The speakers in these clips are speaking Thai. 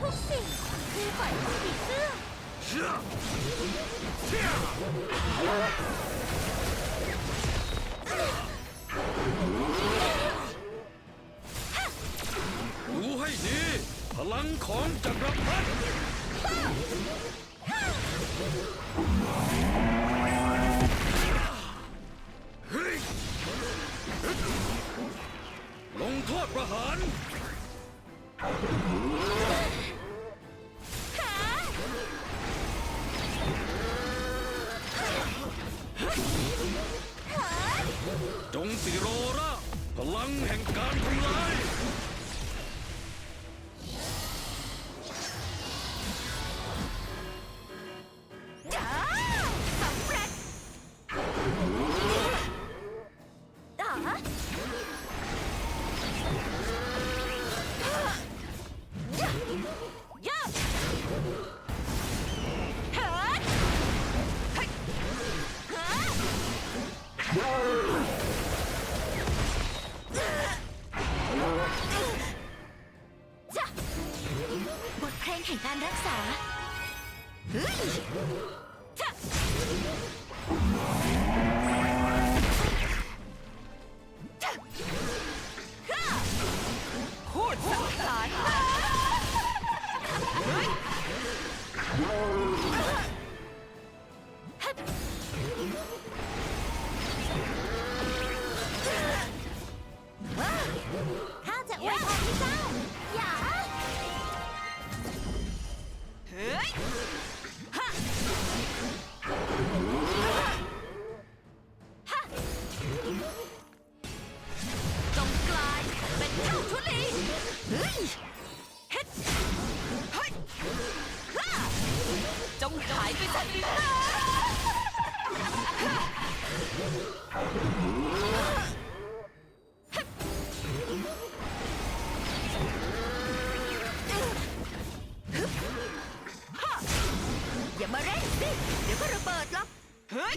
ทุกสิ่งคือฝันของผีเสื้อดูให้ดี พลังของจักรพรรดิ ลงโทษประหารจงสิโรราพลังแห่งการทำลาย จ้ะบทเพลงแห่งการรักษาเฮ้ยจ้ะ หายไปจากดินแดนอย่ามาเร่งสิ เดี๋ยวก็ระเบิดหรอกเฮ้ย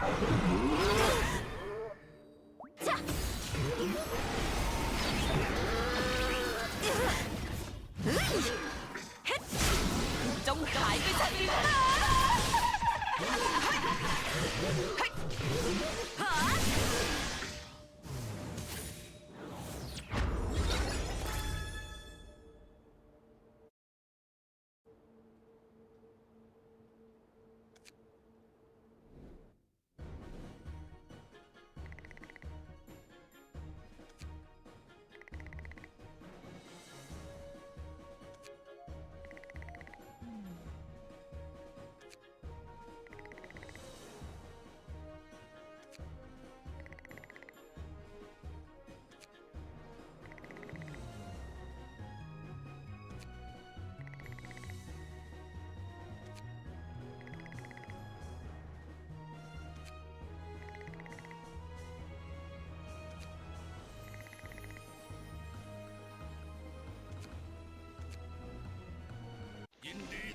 아! indeed.